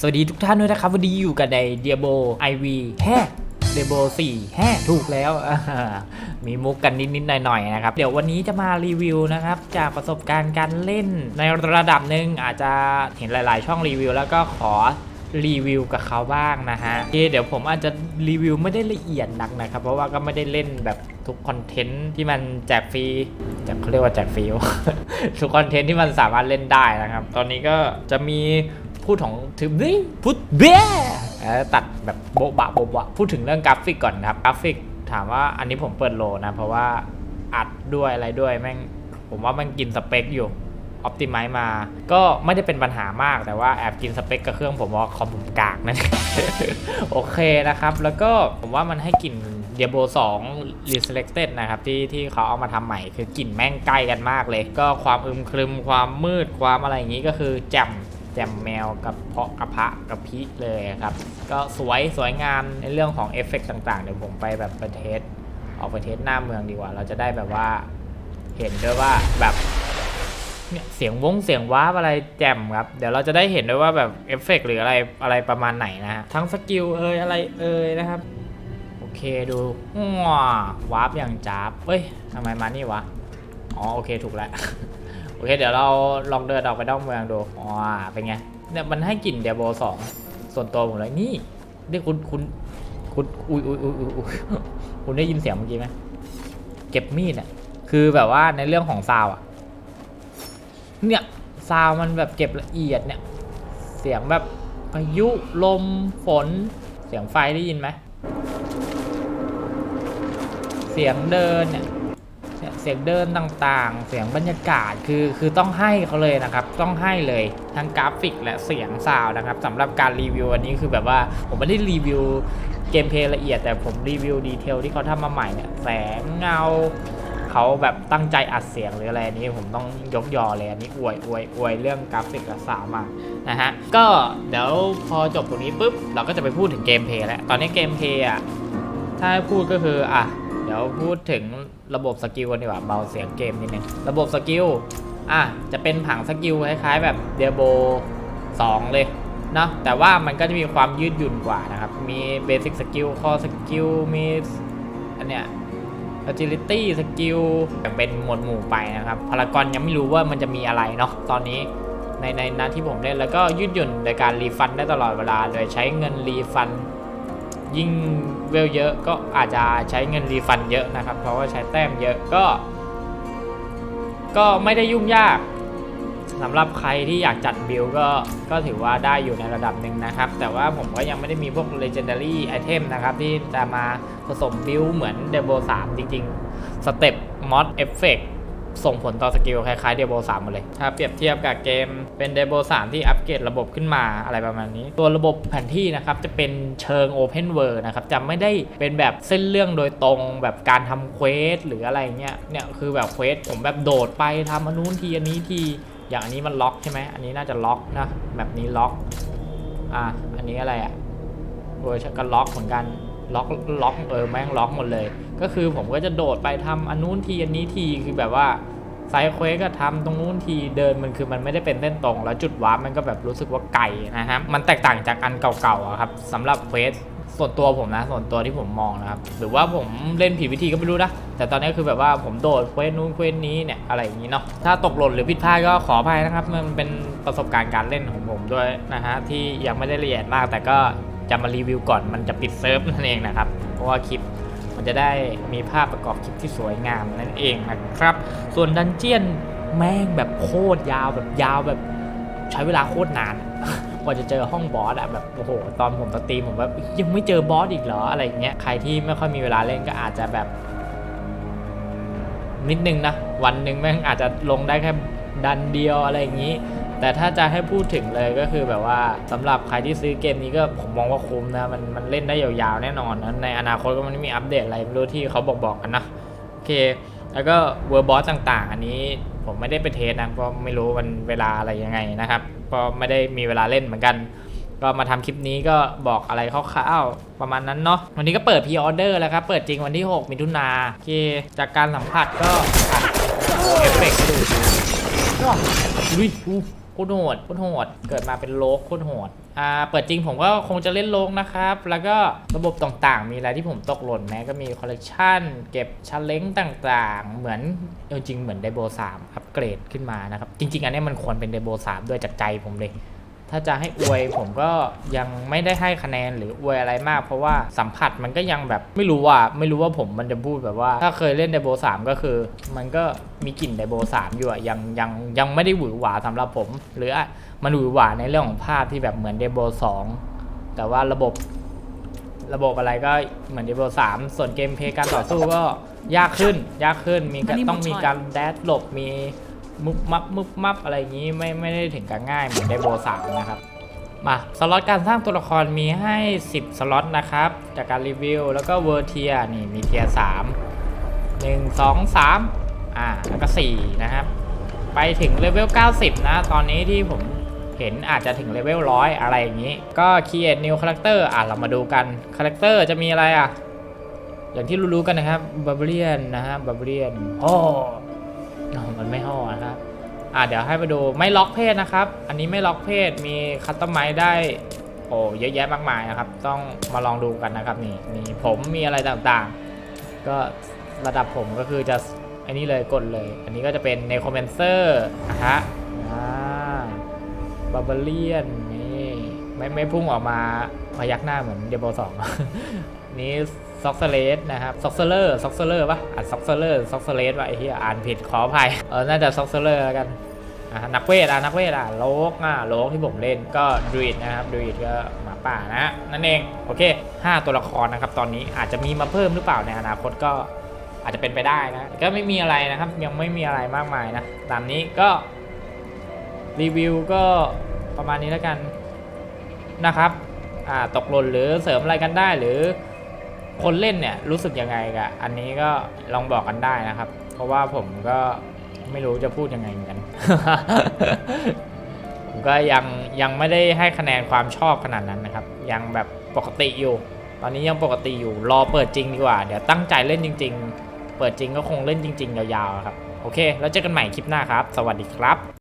สวัสดีทุกท่านด้วยนะครับ วันนี้อยู่กันใน Diablo IV แฮ่เดโบ4แฮ่ถูกแล้ว มีมุกกันนิดๆหน่อยๆนะครับ เดี๋ยววันนี้จะมารีวิวนะครับ จากประสบการณ์การเล่นในระดับหนึ่งอาจจะเห็นหลายๆ ช่องรีวิว แล้วก็ขอรีวิวกับเขาบ้างนะฮะเคเดี๋ยวผมอาจจะรีวิวไม่ได้ละเอียดนักนะครับ เพราะว่าก็ไม่ได้เล่นแบบทุกคอนเทนต์ที่มันแจกฟรีแจกเขาเรียกว่าแจกฟรีทุกคอนเทนต์ที่มันสามารถเล่นได้นะครับ ตอนนี้ก็จะมี พูดของถึงนี่พูดเบ้เออตัดแบบโบะบะโบะบะพูดถึงเรื่องกราฟิกก่อนนะครับกราฟิกถามว่าอันนี้ผมเปิดโลนะ เพราะว่าอัดด้วยอะไรด้วยแม่งผมว่ามันกินสเปคอยู่อ p ติ i z e มา ก็ไม่ได้เป็นปัญหามากแต่ว่าแอบกินสเปคกับเครื่องผมว่าคอมผมกากนั่นโอเคนะครับ แล้วก็ผมว่ามันให้กลิ่น Diablo 2 Reselected นะครับ ที่ที่เขาเอามาทำใหม่คือกลิ่นแม่งใกล้กันมากเลย ก็ความอึมครึมความมืดความอะไรอย่างนี้ก็คือแจ่ม แจมแมวกับเพาะกระพะกระพิเลยครับ ก็สวยสวยงามในเรื่องของเอฟเฟกต์ต่างๆ เดี๋ยวผมไปแบบไปเทสออกไปเทสหน้าเมืองดีกว่า เราจะได้แบบว่าเห็นด้วยว่าแบบเนี่ยเสียงวงเสียงว้าบอะไรแจ่มครับ เดี๋ยวเราจะได้เห็นด้วยว่าแบบเอฟเฟกต์หรืออะไรอะไรประมาณไหนนะฮะทั้งสกิลเอยอะไรเอยนะครับ โอเคดูว้าวาร์ปอย่างจ้าบเอ้ยทำไมมานี่วะ อ๋อโอเคถูกแล้ว โอเค เดี๋ยวเราลองเดินออกไปนอกเมืองดูอ๋อเป็นไงเนี่ยมันให้กลิ่นเดียโบสองส่วนตัวผมเลยนี่นี่คุณคุณคุณอุ้ยอุ้ยอุ้ยอุ้ยอุยคุณได้ยินเสียงเมื่อกี้ไหมเก็บมีดอะคือแบบว่าในเรื่องของซาวอะ เนี่ยซาวมันแบบเก็บละเอียดเนี่ย เสียงแบบพายุลมฝน เสียงไฟได้ยินไหมเสียงเดินเนี่ย สียงเดินต่างๆ เสียงบรรยากาศคือคือต้องให้เขาเลยนะครับ ต้องให้เลยทั้งกราฟิกและเสียงซาวนะครับสำหรับการรีวิวอันนี้คือแบบว่าผมไม่ได้รีวิวเกมเพลย์ละเอียดแต่ผมรีวิวดีเทลที่เขาทำมาใหม่เนี่ยแสงเงาเขาแบบตั้งใจอัดเสียงหรืออะไรนี้ผมต้องยกยอเลยอันนี้อวยอวยอวยเรื่องกราฟิกและซาวมากนะฮะก็เดี๋ยวพอจบตรงนี้ปุ๊บเราก็จะไปพูดถึงเกมเพลย์แล้วตอนนี้เกมเพลย์อะถ้าให้พูดก็คืออะ เดี๋ยวพูดถึงระบบสกิลกันดีกว่าเบาเสียงเกมนิดนึงระบบสกิลอะจะเป็นผังสกิลคล้ายๆ แบบเดียโบ2 เลยเนาะแต่ว่ามันก็จะมีความยืดหยุ่นกว่านะครับ มีเบสิ c สกิลคอสกิลมีอันเนี้ย agility สกิลแบ่งเป็นหมวดหมู่ไปนะครับพารากอนยังไม่รู้ว่ามันจะมีอะไรเนาะตอนนี้ในในนั้นที่ผมเล่นแล้วก็ยืดหยุ่นโดยการรีฟันได้ตลอดเวลา โดยใช้เงินรีฟันยิ่ง เวลเยอะก็อาจจะใช้เงินรีฟันเยอะนะครับ เพราะว่าใช้แต้มเยอะก็ ก็ไม่ได้ยุ่งยากสำหรับใครที่อยากจัดบิลก็ก็ถือว่าได้อยู่ในระดับหนึ่งนะครับ แต่ว่าผมก็ยังไม่ได้มีพวก legendary item นะครับ ที่จะมาผสมบิลเหมือนเดโบ3จริง ๆ สเต็ปมอดเอฟเฟกต ส่งผลต่อสกิลคล้ายๆเดโบ3หมดเลย ถ้าเปรียบเทียบกับเกมเป็นเดโบ3ที่อัปเกรดระบบขึ้นมาอะไรประมาณนี้ ตัวระบบแผนที่นะครับจะเป็นเชิง Open World นะครับจะไม่ได้เป็นแบบเส้นเรื่องโดยตรงแบบการทำเควสหรืออะไรเงี้ยเนี่ยคือแบบเควสผมแบบโดดไปทำอันนู้นทีอันนี้ทีอย่างอันนี้มันล็อกใช่ไหมอันนี้น่าจะล็อกนะแบบนี้ล็อกอะอันนี้อะไรอะเวอร์ชันก็ล็อกเหมือนกัน ล็อกล็อกเออแม่งล็อกหมดเลย ก็คือผมก็จะโดดไปทำอันนู้นทีอันนี้ทีคือแบบว่าไซเควสก็ทำตรงนู้นทีเดินมันคือมันไม่ได้เป็นเส้นตรง แล้วจุดวาร์ปมันก็แบบรู้สึกว่าไกลนะฮะมันแตกต่างจากอันเก่าๆครับสำหรับเควสส่วนตัวผมนะส่วนตัวที่ผมมองนะครับหรือว่าผมเล่นผิดวิธีก็ไม่รู้นะแต่ตอนนี้คือแบบว่าผมโดดเควสนู้นเควสนี้เนี่ยอะไรอย่างนี้เนาะถ้าตกหล่นหรือผิดพลาดก็ขออภัยนะครับ มันเป็นประสบการณ์การเล่นของผมด้วยนะฮะที่ยังไม่ได้ละเอียดมากแต่ก็ จะมารีวิวก่อนมันจะปิดเซิร์ฟนั่นเองนะครับ เพราะว่าคลิปมันจะได้มีภาพประกอบคลิปที่สวยงามนั่นเองนะครับ ส่วนดันเจียนแม่งแบบโคตรยาวแบบยาวแบบใช้เวลาโคตรนานกว่าจะเจอห้องบอสอะแบบโอ้โหตอนผมสตรีมผมแบบยังไม่เจอบอสอีกเหรออะไรเงี้ยใครที่ไม่ค่อยมีเวลาเล่นก็อาจจะแบบ นิดนึงนะวันหนึ่งแม่งอาจจะลงได้แค่ดันเดียวอะไรอย่างนี้ แต่ถ้าจะให้พูดถึงเลยก็คือแบบว่าสำหรับใครที่ซื้อเกมนี้ก็ผมมองว่าคุ้มนะมันมันเล่นได้ยาวๆแน่นอนนะในอนาคตก็มันมีอัปเดตอะไรไม่รู้ที่เขาบอกบอกกันนะโอเค แล้วก็เวอร์บอสต่างๆ อันนี้ผมไม่ได้ไปเทสนะเพราะไม่รู้มันเวลาอะไรยังไงนะครับก็ไม่ได้มีเวลาเล่นเหมือนกัน ก็มาทำคลิปนี้ก็บอกอะไรคร่าวๆประมาณนั้นเนาะวันนี้ก็เปิดพ r ออเดอร์แล้วครับเปิดจริงวันที่ 6 มิถุนาโอเคจากการสัมผัสก็อะโอ้เอฟเฟกต์ดูก็อุ้ยอู้ โคตรโหดโคตรโหดเกิดมาเป็นโลกโคตรโหดอ่าเปิดจริงผมก็คงจะเล่นโลกนะครับ แล้วก็ระบบต่างๆ มีอะไรที่ผมตกหล่นไหมก็มีคอลเลกชันเก็บชันเล้งต่างๆ เหมือนจริงเหมือนไดโบ3อัปเกรดขึ้นมานะครับ จริง ๆ อันนี้มันควรเป็นไดโบ3ด้วยจากใจผมเลย ถ้าจะให้อวยผมก็ยังไม่ได้ให้คะแนนหรืออวยอะไรมาก เพราะว่าสัมผัสมันก็ยังแบบไม่รู้ว่าไม่รู้ว่าผมมันจะพูดแบบว่า ถ้าเคยเล่นไดโบ3ก็คือ มันก็มีกลิ่นไดโบ3อยู่อะยังยังยังไม่ได้หวือหวาสำหรับผม หรืออะมันหวือหวาในเรื่องของภาพที่แบบเหมือนไดโบ2แต่ว่าระบบระบบอะไรก็เหมือนเดโบ3ส่วนเกมเพลย์การต่อสู้ก็ยากขึ้น ยากขึ้น มีก็อันนี้ต้องมีหมดช้อยการแดดหลบ มี มุบมับมุบมับอะไรอย่างนี้ไม่ไม่ได้ถึงกับง่ายเหมือนเดโบ3นะครับมาสล็อตการสร้างตัวละครมีให้ 10 สล็อตนะครับ จากการรีวิว แล้วก็เวอร์เทียนี่มีเทีย3 1 2 3อ่าแล้วก็4นะครับ ไปถึงเลเวล 90 นะ ตอนนี้ที่ผมเห็นอาจจะถึงเลเวล100อะไรอย่างนี้ ก็ create new character อะเรามาดูกัน character จะมีอะไรอะ อย่างที่รู้ๆกันนะครับ barbarian นะฮะ barbarian โอ้อ๋อ มันไม่ห่อนะครับอะเดี๋ยวให้มาดูไม่ล็อกเพศนะครับ อันนี้ไม่ล็อกเพศมีคัตตอมไมได้โอ้เยอะแยะมากมายนะครับ ต้องมาลองดูกันนะครับนี่มีผมมีอะไรต่างๆ ก็ระดับผมก็คือจะอันนี้เลยกดเลย อันนี้ก็จะเป็นในคอมเมนเซอร์นะฮะอ่าบาร์เบเลียนนี่ไม่ไม่พุ่งออกมาพยักหน้าเหมือนเดบอสองนี่ ซ็อกเซเลสนะครับซ็อกเซเลอร์ซ็อกเซเลอร์ปะอ่านซ็อกเซเลอร์ซ็อกเซเลสวะไอ้เหี้ยอ่านผิดขออภัยเออน่าจะซ็อกเซเลอร์แล้วกันอะนักเวทอะนักเวทอะโลกอะโลกที่ผมเล่นก็ดูอิดนะครับดูอิดก็หมาป่านะนั่นเองโอเค 5 ตัวละครนะครับตอนนี้อาจจะมีมาเพิ่มหรือเปล่าในอนาคตก็อาจจะเป็นไปได้นะก็ไม่มีอะไรนะครับยังไม่มีอะไรมากมายนะตามนี้ก็รีวิวก็ประมาณนี้แล้วกันนะครับ อ่า ตกหล่นหรือเสริมอะไรกันได้หรือ คนเล่นเนี่ยรู้สึกยังไงกับอันนี้ก็ลองบอกกันได้นะครับ เพราะว่าผมก็ไม่รู้จะพูดยังไงเหมือนกัน ผมก็ยังยังไม่ได้ให้คะแนนความชอบขนาดนั้นนะครับ ยังแบบปกติอยู่ ตอนนี้ยังปกติอยู่รอเปิดจริงดีกว่า เดี๋ยวตั้งใจเล่นจริง ๆ เปิดจริงก็คงเล่นจริง ๆ ยาวๆครับ โอเค แล้วเจอกันใหม่คลิปหน้าครับ สวัสดีครับ